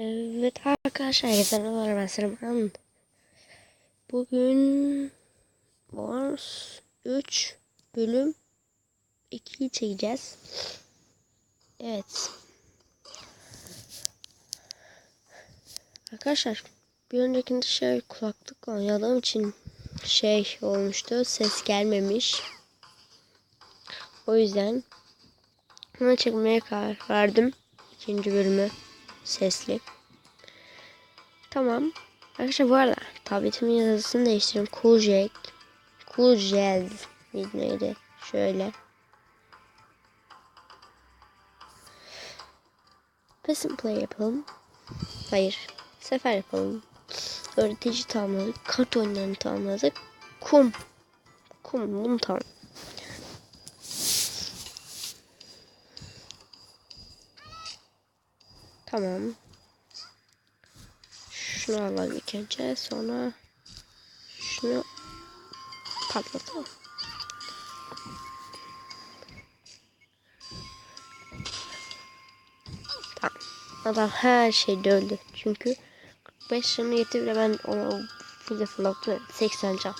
Evet arkadaşlar herkese merhabalar ben Sırman. Bugün Wars 3 bölüm 2'yi çekeceğiz. Evet. Arkadaşlar bir öncekinde şey kulaklık oynadığım için şey olmuştu ses gelmemiş. O yüzden bunu çekmeye karar verdim. ikinci bölümü sesli. Tamam. Arkadaşlar bu arada tabletimin yazısını değiştirdim. Cool Jack. Cool Jazz. miydi neydi? Şöyle. And play yapalım. Hayır. Sefer yapalım. Öğretici tamamladık. Kart oyunlarını tamamladık. Kum. Kum. Bunu tamam. Tamam. Şunu alalım ilk önce. Sonra şunu patlatalım. Tamam. Adam her şeyde öldü. Çünkü 45 canı yetti bile ben ona full fırlattım. 80 can.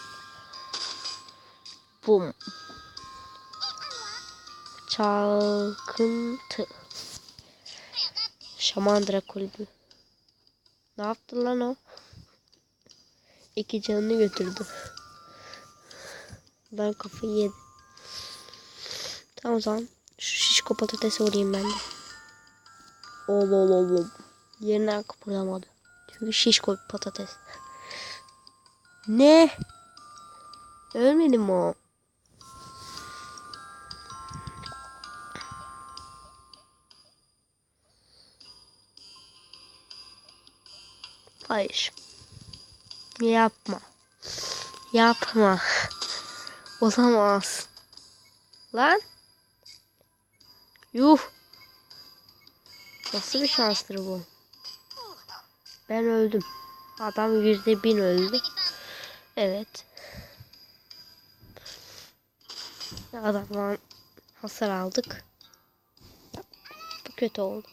Boom. Çalkıntı. Şamandıra kulübü. Ne yaptı lan o? İki canını götürdü. Ben kafayı yedi. Tamam o zaman şu şişko patatesi vurayım ben de. Ol ol ol ol. Yerinden kıpırdamadı. Çünkü şişko patates. Ne? Ölmedi mi o? Hayır. Yapma. Yapma. Olamaz. Lan. Yuh. Nasıl bir şanstır bu? Ben öldüm. Adam yüzde bin öldü. Evet. Adamdan hasar aldık. Bu kötü oldu.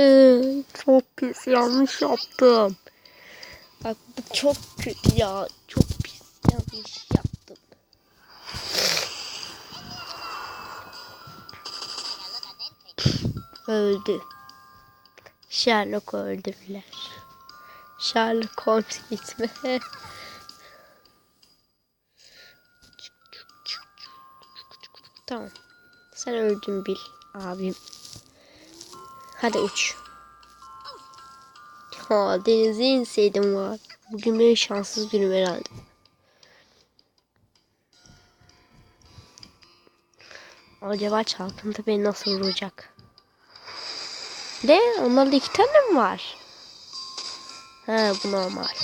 Ee, çok pis yanlış yaptım. Bak bu çok kötü ya. Çok pis yanlış yaptım. Öldü. Sherlock öldürdüler. Sherlock Holmes gitme. tamam. Sen öldün bil abim. Hadi uç. Ha denize inseydim var. Bugün benim şanssız günüm herhalde. Acaba çalkıntı beni nasıl vuracak? Ne? Onlarda iki tane mi var? He bu normal.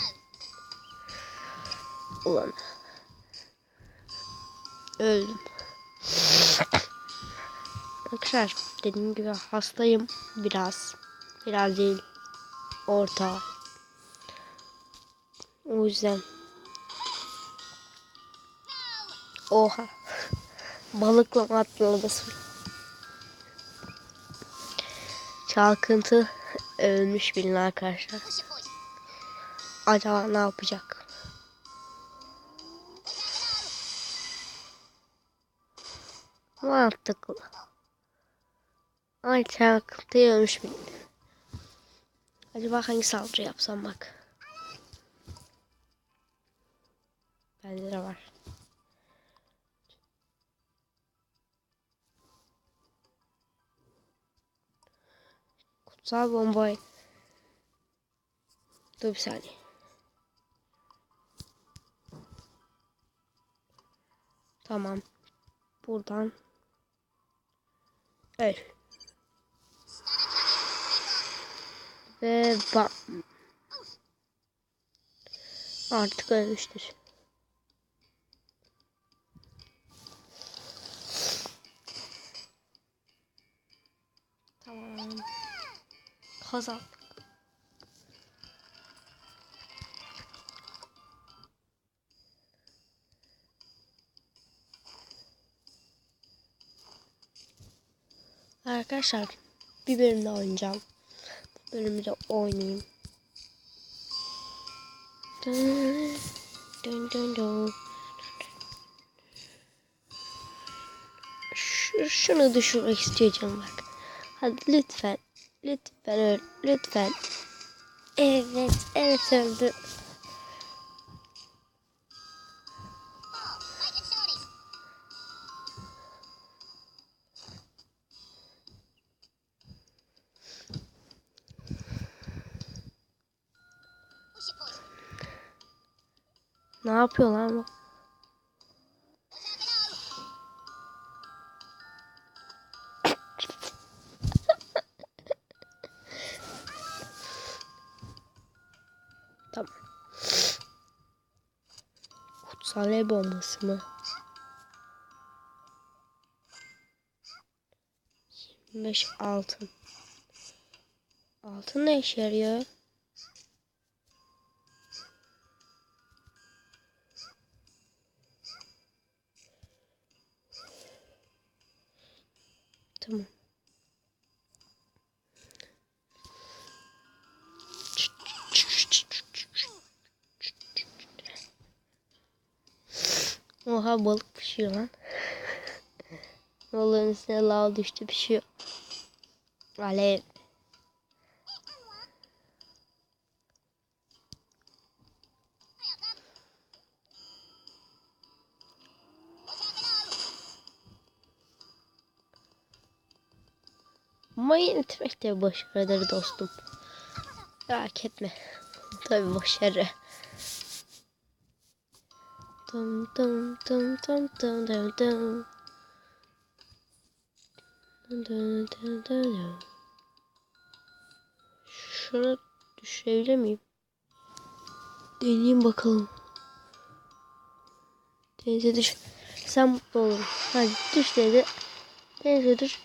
Ulan. Öldüm. Arkadaşlar dediğim gibi hastayım biraz. Biraz değil. Orta. O yüzden. Oha. Balıkla atladı. Çalkıntı ölmüş bilin arkadaşlar. Acaba ne yapacak? Mantıklı. Ay çalkıntı ölmüş bilin. Acaba hangi saldırı yapsam bak. Bende de var. Kutsal bombayı. Dur bir saniye. Tamam. Buradan. Evet. Ve bam. Artık ölmüştür. Tamam. Kazandık. Arkadaşlar bir bölüm daha oynayacağım. Bölümü de oynayayım. Dın, dın, dın. Şu, şunu düşürmek istiyor canım bak. Hadi lütfen. Lütfen öl. Lütfen. Evet. Evet öldü. Ne yapıyor lan bu? Tamam. Kutsal bombası mı? 25 altın. Altın ne işe yarıyor? Oha balık pişiyor lan. Balığın üstüne lav düştü pişiyor. Alev. Mayın etmek de başarıdır dostum. Merak etme. Tabii başarı. Dum dum. Dum dum dum dum dum. Şuna düşebilir miyim? Deneyeyim bakalım. Denize düş. Sen mutlu olun. Hadi düş dedi. Denize düş.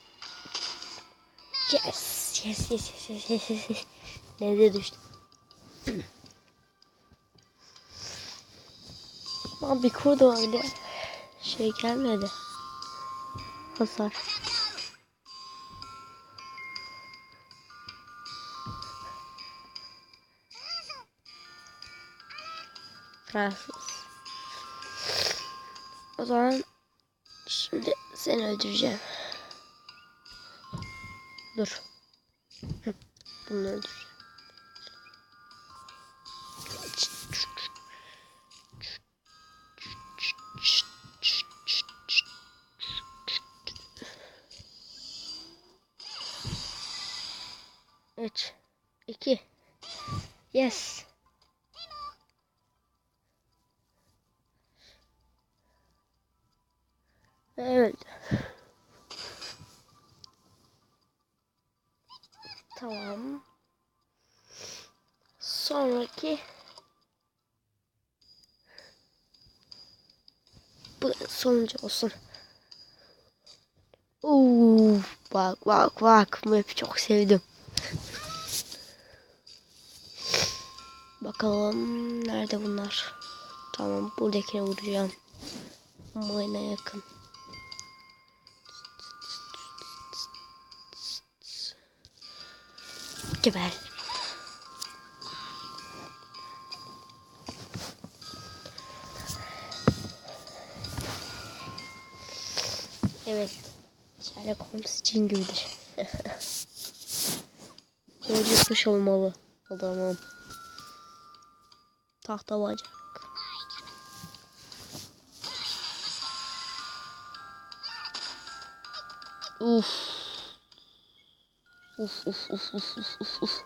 Yes yes yes yes yes. yes, yes. Denize düştüm. Ama bir kurdu öyle şey gelmedi. Hasar. Fransız. O zaman şimdi seni öldüreceğim. Dur. Bunu öldüreceğim. Yes. Evet. Tamam. Sonraki bu sonuncu olsun. Oo, bak bak bak map'i çok sevdim. Bakalım nerede bunlar? Tamam buradakine vuracağım. Mayına yakın. Geber. Evet. Sherlock Holmes cin gibidir. Öldürmüş olmalı adamım. Tahta bacak. Uf. Uf uf uf uf uf uf uf.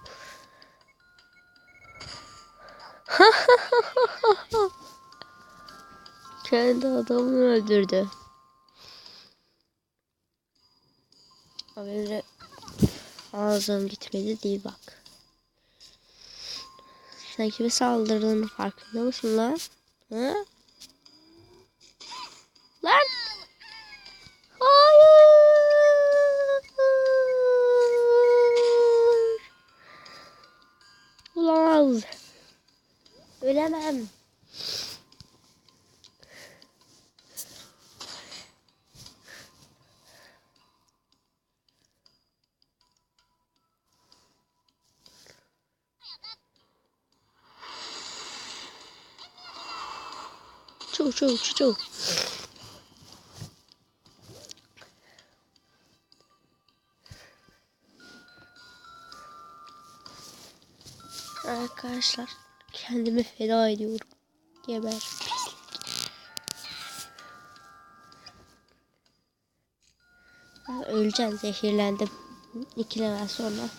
Kendi adamını öldürdü. Öyle ağzım gitmedi değil bak. Sen kime saldırdığının farkında mısın lan? Ha? Lan! Hayır! Olamaz. Ölemem. Çu çu çu. Arkadaşlar kendimi feda ediyorum. Geber Öleceğim zehirlendim. İki level sonra.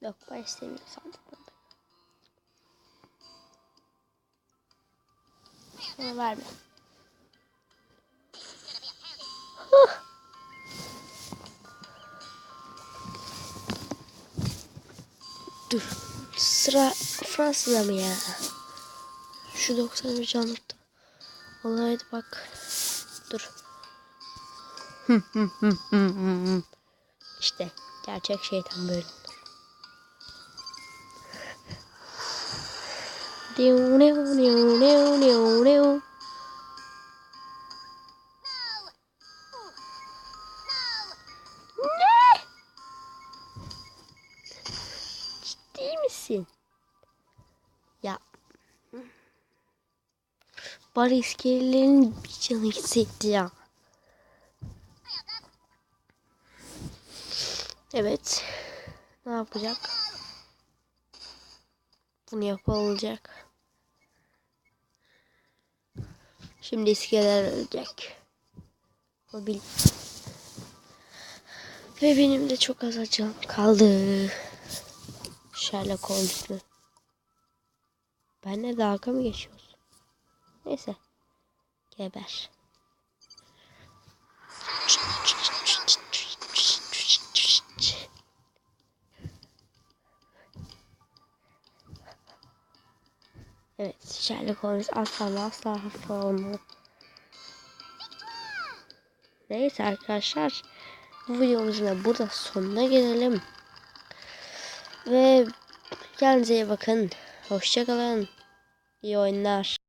Yok ben istemiyorum sandıkları. Bana verme. Dur. Sıra Fransa'da mı ya? Şu 90 canlıkta. Hadi bak. Dur. işte gerçek şeytan böyle Ne? Ciddi? Ya. Bari iskelelerin bir canı hissetti ya. Evet. Ne yapacak? Bunu yapılacak. Şimdi iskeleler ölecek. O bil. Ve benim de çok az acım kaldı. Sherlock Holmes mu? Benle dalga mı geçiyorsun? Neyse. Geber. Evet, Sherlock Holmes asla asla hafif olmalı. Neyse arkadaşlar, bu videomuzun da burada sonuna gelelim. Ve kendinize iyi bakın. Hoşçakalın. İyi oyunlar.